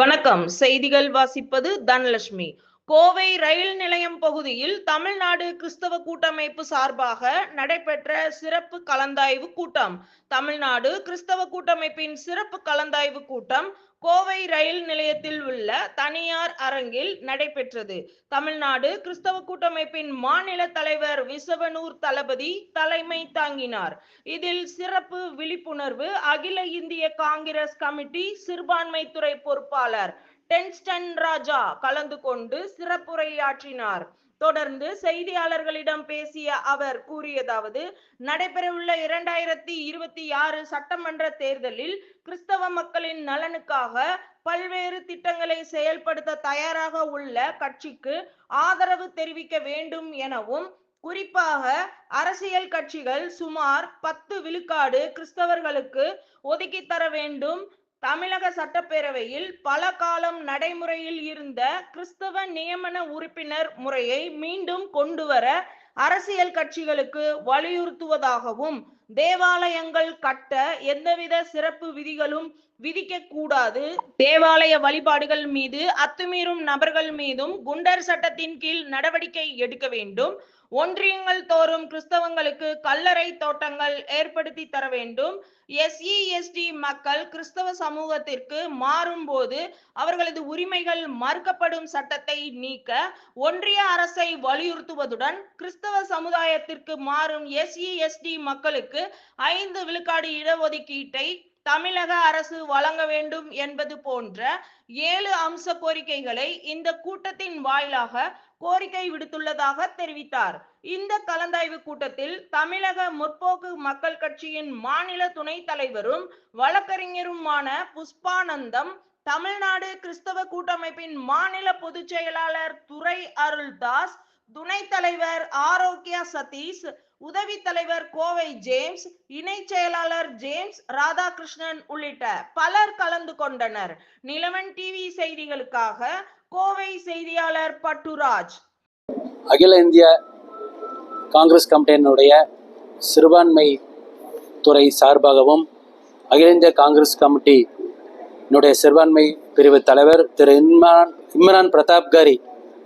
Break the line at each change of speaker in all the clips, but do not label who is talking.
வணக்கம். செய்திகள் வாசிப்பது தனலட்சுமி. கோவை ரயில் நிலையம் பகுதியில் தமிழ்நாடு கிறிஸ்தவ கூட்டமைப்பு சார்பாக நடைபெற்ற சிறப்பு கலந்தாய்வு கூட்டம். தமிழ்நாடு கிறிஸ்தவ கூட்டமைப்பின் சிறப்பு கலந்தாய்வு கூட்டம் கோவை ரயில் நிலையத்தில் உள்ள தனியார் அரங்கில் நடைபெற்றது. தமிழ்நாடு கிறிஸ்தவ கூட்டமைப்பின் மாநில தலைவர் விசவனூர் தளபதி தலைமை தாங்கினார். இதில் சிறப்பு விழிப்புணர்வு அகில இந்திய காங்கிரஸ் கமிட்டி சிறுபான்மை துறை பொறுப்பாளர் டென்ஸ்டன் ராஜா கலந்து கொண்டு சிறப்புரையாற்றினார். தொடர்ந்து செய்தியாளர்களிடம் பேசிய அவர் கூறியதாவது நடைபெறவுள்ள இரண்டாயிரத்தி இருபத்தி ஆறு சட்டமன்ற தேர்தலில் கிறிஸ்தவ மக்களின் நலனுக்காக பல்வேறு திட்டங்களை செயல்படுத்த தயாராக உள்ள கட்சிக்கு ஆதரவு தெரிவிக்க வேண்டும் எனவும் குறிப்பாக அரசியல் கட்சிகள் சுமார் பத்து விழுக்காடு கிறிஸ்தவர்களுக்கு ஒதுக்கி தர வேண்டும் தமிழக சட்டப்பேரவையில் பல காலம் நடைமுறையில் இருந்த கிறிஸ்தவ நியமன உறுப்பினர் முறையை மீண்டும் கொண்டுவர அரசியல் கட்சிகளுக்கு வலியுறுத்துவதாகவும் தேவாலயங்கள் கட்ட எந்தவித சிறப்பு விதிகளும் விதிக்க கூடாது தேவாலய வழிபாடுகள் மீது அத்துமீறும் நபர்கள் மீதும் குண்டர் சட்டத்தின் கீழ் நடவடிக்கை எடுக்க வேண்டும். ஒன்றியங்கள் தோறும் கிறிஸ்தவங்களுக்கு கல்லறை தோட்டங்கள் ஏற்படுத்தி தர வேண்டும். எஸ்இ எஸ்டி மக்கள் கிறிஸ்தவ சமூகத்திற்கு மாறும்போது அவர்களது உரிமைகள் மறுக்கப்படும் சட்டத்தை நீக்க ஒன்றிய அரசை வலியுறுத்துவதுடன் கிறிஸ்தவ சமுதாயத்திற்கு மாறும் எஸ்இ எஸ்டி மக்களுக்கு ஐந்து விழுக்காடு இடஒதுக்கீட்டை தமிழக அரசு வழங்க வேண்டும் என்பது போன்ற ஏழு அம்ச கோரிக்கைகளை இந்த கூட்டத்தின் வாயிலாக கோரிக்கை விடுத்துள்ளதாக தெரிவித்தார். இந்த கலந்தாய்வு கூட்டத்தில் தமிழக முற்போக்கு மக்கள் கட்சியின் மாநில துணைத் தலைவரும் வழக்கறிஞருமான புஷ்பானந்தம் தமிழ்நாடு கிறிஸ்தவ கூட்டமைப்பின் மாநில பொதுச் செயலாளர் துரை அருள்தாஸ் துணைத் தலைவர் ஆரோக்கியா சதீஷ் உதவி தலைவர் கோவை ஜேம்ஸ் இணை செயலாளர் ஜேம்ஸ் ராதாகிருஷ்ணன் உள்ளிட்ட பலர் கலந்து கொண்டனர். நிலவன் டிவி செய்திகளுக்காக கோவை செய்தியாளர் பட்டுராஜ்.
அகில இந்திய காங்கிரஸ் கமிட்டியினுடைய சிறுபான்மை துறை சார்பாகவும் அகில இந்திய காங்கிரஸ் கமிட்டியினுடைய சிறுபான்மை பிரிவு தலைவர் திரு இம்ரான் இம்ரான் பிரதாப்காரி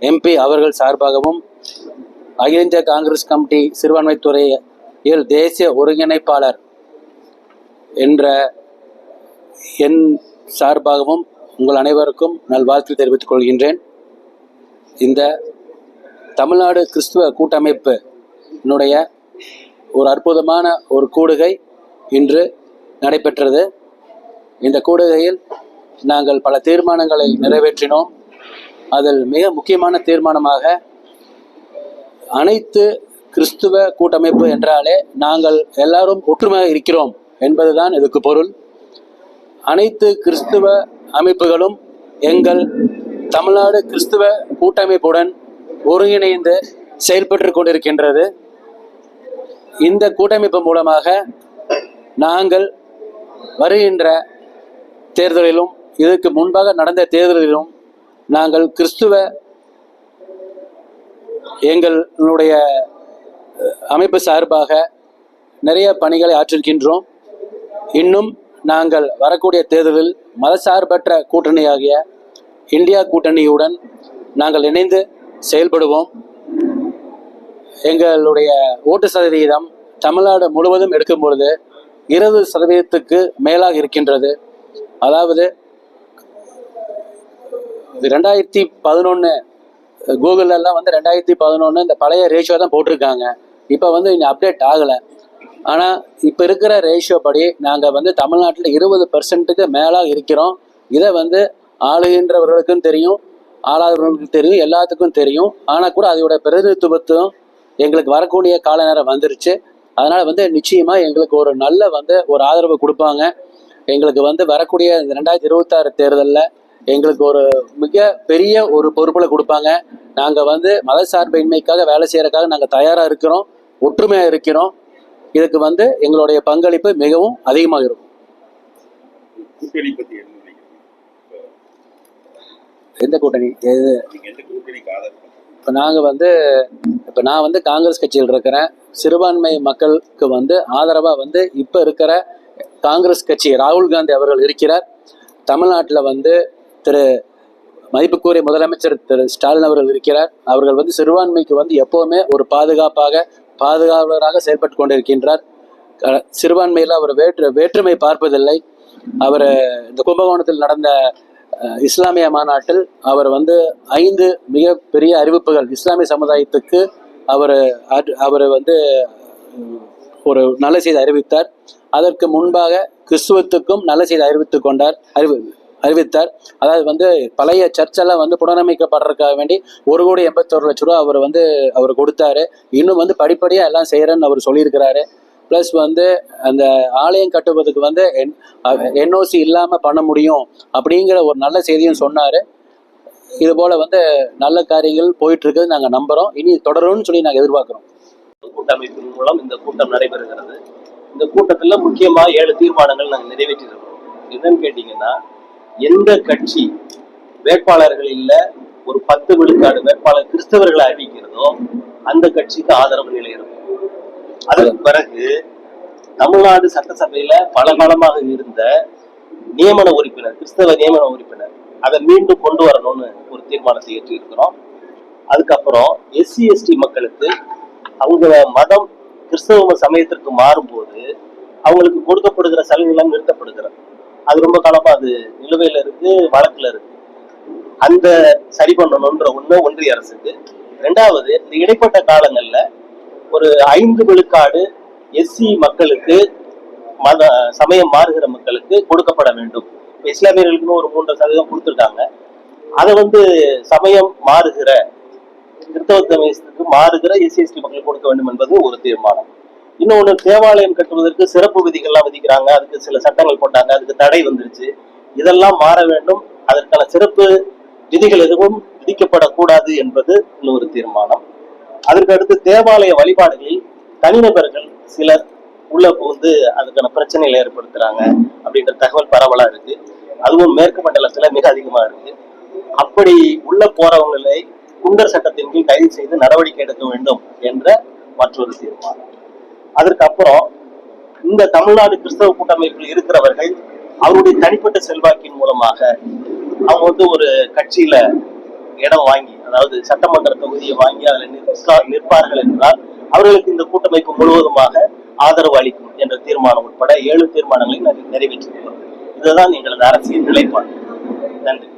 எம்பி அவர்கள் சார்பாகவும் அகில இந்திய காங்கிரஸ் கமிட்டி சிறுபான்மைத்துறையில் தேசிய ஒருங்கிணைப்பாளர் என்ற என் சார்பாகவும் உங்கள் அனைவருக்கும் நல்வாழ்த்து தெரிவித்துக் கொள்கின்றேன். இந்த தமிழ்நாடு கிறிஸ்துவ கூட்டமைப்பினுடைய ஒரு அற்புதமான ஒரு கூடுகை இன்று நடைபெற்றது. இந்த கூடுகையில் நாங்கள் பல தீர்மானங்களை நிறைவேற்றினோம். அதில் மிக முக்கியமான தீர்மானமாக அனைத்து கிறிஸ்துவ கூட்டமைப்பு என்றாலே நாங்கள் எல்லாரும் ஒற்றுமையாக இருக்கிறோம் என்பதுதான் இதுக்கு பொருள். அனைத்து கிறிஸ்துவ அமைப்புகளும் எங்கள் தமிழ்நாடு கிறிஸ்துவ கூட்டமைப்புடன் ஒருங்கிணைந்து செயல்பட்டு கொண்டிருக்கின்றது. இந்த கூட்டமைப்பு மூலமாக நாங்கள் வருகின்ற தேர்தலிலும் இதற்கு முன்பாக நடந்த தேர்தலிலும் நாங்கள் கிறிஸ்துவ எங்களுடைய அமைப்பு சார்பாக நிறைய பணிகளை ஆற்றிருக்கின்றோம். இன்னும் நாங்கள் வரக்கூடிய தேர்தலில் மதசார்பற்ற கூட்டணியாகிய இந்தியா கூட்டணியுடன் நாங்கள் இணைந்து செயல்படுவோம். எங்களுடைய ஓட்டு சதவீதம் தமிழ்நாடு முழுவதும் எடுக்கும் பொழுது இருபது சதவீதத்துக்கு மேலாக இருக்கின்றது. அதாவது ரெண்டாயிரத்தி பதினொன்று கூகுளெல்லாம் வந்து ரெண்டாயிரத்தி பதினொன்று இந்த பழைய ரேஷியோ தான் போட்டிருக்காங்க. இப்போ வந்து இங்கே அப்டேட் ஆகலை. ஆனால் இப்போ இருக்கிற ரேஷியோ படி நாங்கள் வந்து தமிழ்நாட்டில் இருபது பர்சன்ட்டுக்கு மேலாக இருக்கிறோம். இதை வந்து ஆளுகின்றவர்களுக்கும் தெரியும் ஆளாதவர்களுக்கும் தெரியும் எல்லாத்துக்கும் தெரியும். ஆனால் கூட அதோட பிரதிநிதித்துவத்தும் எங்களுக்கு வரக்கூடிய கால நேரம் வந்துருச்சு. அதனால் வந்து நிச்சயமாக எங்களுக்கு ஒரு நல்ல வந்து ஒரு ஆதரவு கொடுப்பாங்க. எங்களுக்கு வந்து வரக்கூடிய இந்த ரெண்டாயிரத்தி இருபத்தாறு தேர்தலில் எங்களுக்கு ஒரு மிக பெரிய ஒரு பொறுப்பில் கொடுப்பாங்க. நாங்கள் வந்து மதசார்பின்மைக்காக வேலை செய்யறதுக்காக நாங்கள் தயாராக இருக்கிறோம் ஒற்றுமையாக இருக்கிறோம். இதுக்கு வந்து எங்களுடைய பங்களிப்பு மிகவும் அதிகமாக இருக்கும். எந்த கூட்டணி? எது? இப்போ நாங்கள் வந்து இப்போ நான் வந்து காங்கிரஸ் கட்சியில் இருக்கிறேன். சிறுபான்மை மக்களுக்கு வந்து ஆதரவாக வந்து இப்போ இருக்கிற காங்கிரஸ் கட்சி ராகுல் காந்தி அவர்கள் இருக்கிறார். தமிழ்நாட்டில் வந்து திரு மதிப்புக்குரிய முதலமைச்சர் திரு ஸ்டாலின் அவர்கள் இருக்கிறார். அவர்கள் வந்து சிறுபான்மைக்கு வந்து எப்போவுமே ஒரு பாதுகாப்பாக பாதுகாவலராக செயல்பட்டு கொண்டிருக்கின்றார். க- சிறுபான்மையில் அவர் வேற்று வேற்றுமை பார்ப்பதில்லை. அவர் இந்த கும்பகோணத்தில் நடந்த இஸ்லாமிய மாநாட்டில் அவர் வந்து ஐந்து மிகப்பெரிய அறிவிப்புகள் இஸ்லாமிய சமுதாயத்துக்கு அவர் அவர் வந்து ஒரு நல்ல செய்தி அறிவித்தார். அதற்கு முன்பாக கிறிஸ்துவத்துக்கும் நல்ல செய்தி அறிவித்துக் கொண்டார் அறிவி அறிவித்தார். அதாவது வந்து பழைய சர்ச்செல்லாம் வந்து புனரமைக்கப்படுறதுக்காக வேண்டி ஒரு கோடி எண்பத்தோரு லட்ச ரூபா அவர் வந்து அவர் கொடுத்தாரு. இன்னும் வந்து படிப்படியாக எல்லாம் செய்கிறேன்னு அவர் சொல்லியிருக்கிறாரு. ப்ளஸ் வந்து அந்த ஆலயம் கட்டுவதற்கு வந்து என் என்ஓசி இல்லாமல் பண்ண முடியும் அப்படிங்கிற ஒரு நல்ல செய்தியும் சொன்னார். இது போல் வந்து நல்ல காரியங்கள் போயிட்டு இருக்குது நாங்கள் நம்புகிறோம் இனி தொடரும்னு சொல்லி நாங்கள் எதிர்பார்க்குறோம்.
கூட்டமைப்பின் மூலம் இந்த கூட்டம் நடைபெறுகிறது. இந்த கூட்டத்தில் முக்கியமாக ஏழு தீர்மானங்கள் நாங்கள் நிறைவேற்றிருக்கிறோம். என்னன்னு கேட்டிங்கன்னா எந்த கட்சி வேட்பாளர்கள் இல்ல ஒரு பத்து விழுக்காடு வேட்பாளர் கிறிஸ்தவர்களை அறிவிக்கிறதோ அந்த கட்சிக்கு ஆதரவு நிலை இருக்கும். அதற்கு பிறகு தமிழ்நாடு சட்டசபையில பல காலமாக இருந்த நியமன உறுப்பினர் கிறிஸ்தவ நியமன உறுப்பினர் அதை மீண்டும் கொண்டு வரணும்னு ஒரு தீர்மானத்தை ஏற்றிருக்கிறோம். அதுக்கப்புறம் எஸ்சி எஸ்டி மக்களுக்கு அவங்க மதம் கிறிஸ்தவ சமயத்திற்கு மாறும்போது அவங்களுக்கு கொடுக்கப்படுகிற சலுகைகள் நிறுத்தப்படுகிறது. அது ரொம்ப காலமா அது நிலுவையில இருக்கு வழக்குல இருக்கு. அந்த சரி பண்ணணும்ன்ற ஒண்ணு ஒன்றிய அரசுக்கு. ரெண்டாவது இந்த இடைப்பட்ட காலங்கள்ல ஒரு ஐந்து விழுக்காடு எஸ்சி மக்களுக்கு மத சமயம் மாறுகிற மக்களுக்கு கொடுக்கப்பட வேண்டும். இஸ்லாமியர்களுக்குன்னு ஒரு மூன்று சதவீதம் கொடுத்துருக்காங்க. அதை வந்து சமயம் மாறுகிற கிறிஸ்தவ சமயத்துக்கு மாறுகிற எஸ்சி எஸ்டி மக்களுக்கு கொடுக்க வேண்டும் என்பது ஒரு தீர்மானம். இன்னொன்னு தேவாலயம் கட்டுவதற்கு சிறப்பு விதிகள்லாம் விதிக்கிறாங்க. அதுக்கு சில சட்டங்கள் போட்டாங்க. அதுக்கு தடை வந்துருச்சு. இதெல்லாம் மாற வேண்டும். அதற்கான சிறப்பு விதிகள் எதுவும் விதிக்கப்படக்கூடாது என்பது இன்னொரு தீர்மானம். அதற்கு அடுத்து தேவாலய வழிபாடுகளில் தனிநபர்கள் சிலர் உள்ள புகுந்து அதுக்கான பிரச்சனைகளை ஏற்படுத்துறாங்க அப்படின்ற தகவல் பரவலா இருக்கு. அதுவும் மேற்கு மண்டலத்துல மிக அதிகமா இருக்கு. அப்படி உள்ள போறவங்களை குண்டர் சட்டத்தின் கீழ் கைது செய்து நடவடிக்கை எடுக்க வேண்டும் என்ற மற்றொரு தீர்மானம். அதற்கப்புறம் இந்த தமிழ்நாடு கிறிஸ்தவ கூட்டமைப்பில் இருக்கிறவர்கள் அவருடைய தனிப்பட்ட செல்வாக்கின் மூலமாக அவங்க வந்து ஒரு கட்சியில இடம் வாங்கி அதாவது சட்டமன்ற தொகுதியை வாங்கி அதில் நிற்பார்கள் என்றால் அவர்களுக்கு இந்த கூட்டமைப்பு முழுவதுமாக ஆதரவு அளிக்கும் என்ற தீர்மானம் உட்பட ஏழு தீர்மானங்களை நாங்கள் நிறைவேற்றியிருக்கிறோம். இதுதான் எங்களது அரசியல் நிலைப்பாடு. நன்றி.